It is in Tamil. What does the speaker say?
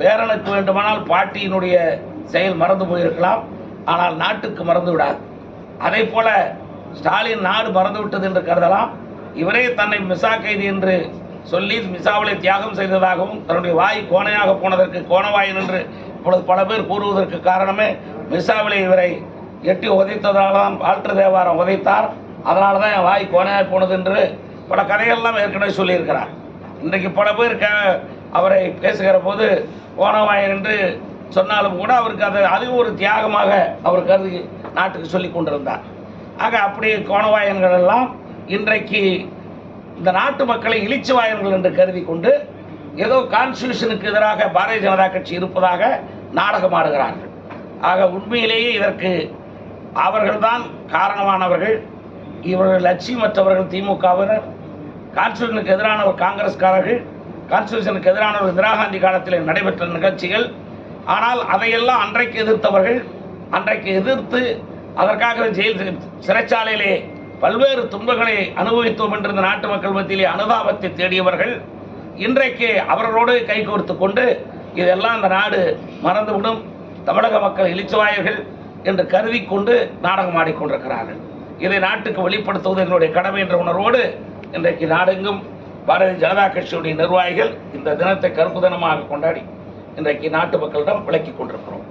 பேரனுக்கு வேண்டுமானால் பாட்டியினுடைய செயல் மறந்து போயிருக்கலாம். ஆனால் நாட்டுக்கு மறந்து விடாது. அதே போல ஸ்டாலின் நாடு மறந்து விட்டது என்று கருதலாம். இவரே தன்னை மிசா கைதி என்று சொல்லி மிசாவளை தியாகம் செய்ததாகவும் தன்னுடைய வாய் கோணையாக போனதற்கு கோணவாயின் என்று இப்பொழுது பல பேர் கூறுவதற்கு காரணமே மிசாவிலை இவரை எட்டி உதைத்ததால் தான் ஆற்று தேவாரம் உதைத்தார். அதனால தான் என் வாய் கோணையாக போனது என்று பல கதைகள்லாம் ஏற்கனவே சொல்லியிருக்கிறார். இன்றைக்கு பல பேர் க அவரை பேசுகிற போது கோணவாயன் என்று சொன்னாலும் கூட அவருக்கு அது அது ஒரு தியாகமாக அவர் கருதி நாட்டுக்கு சொல்லி கொண்டிருந்தார். ஆக அப்படி கோணவாயன்கள் எல்லாம் இன்றைக்கு இந்த நாட்டு மக்களை இழிச்சுவாயன்கள் என்று கருதி கொண்டு ஏதோ கான்ஸ்டியூஷனுக்கு எதிராக பாரதிய ஜனதா கட்சி இருப்பதாக நாடகமாடுகிறார்கள் ஆக உண்மையிலேயே இதற்கு அவர்கள்தான் காரணமானவர்கள். இவர்கள் லட்சியமற்றவர்கள் திமுகவினர். கான்ஸ்டியூஷனுக்கு எதிரானவர் காங்கிரஸ்காரர்கள். கான்ஸ்டியூஷனுக்கு எதிரானவர் இந்திரா காந்தி காலத்தில் நடைபெற்ற நிகழ்ச்சிகள். ஆனால் அதையெல்லாம் அன்றைக்கு எதிர்த்தவர்கள் அன்றைக்கு எதிர்த்து அதற்காக ஜெயில் சிறைச்சாலையிலே பல்வேறு துன்பங்களை அனுபவித்தோம் என்று நாட்டு மக்கள் மத்தியிலே அனுதாபத்தை தேடியவர்கள் இன்றைக்கு அவர்களோடு கைகோர்த்து கொண்டு இதெல்லாம் இந்த நாடு மறந்துவிடும். தமிழக மக்கள் இழிச்சுவாயர்கள் என்று கருதி கொண்டு நாடகம் ஆடிக்கொண்டிருக்கிறார்கள் இதை நாட்டுக்கு வெளிப்படுத்துவது எங்களுடைய கடமை என்ற உணர்வோடு இன்றைக்கு நாடெங்கும் பாரதிய ஜனதா கட்சியுடைய நிர்வாகிகள் இந்த தினத்தை கருப்பு தினமாக கொண்டாடி இன்றைக்கு நாட்டு மக்களிடம் விளக்கிக் கொண்டிருக்கிறோம்.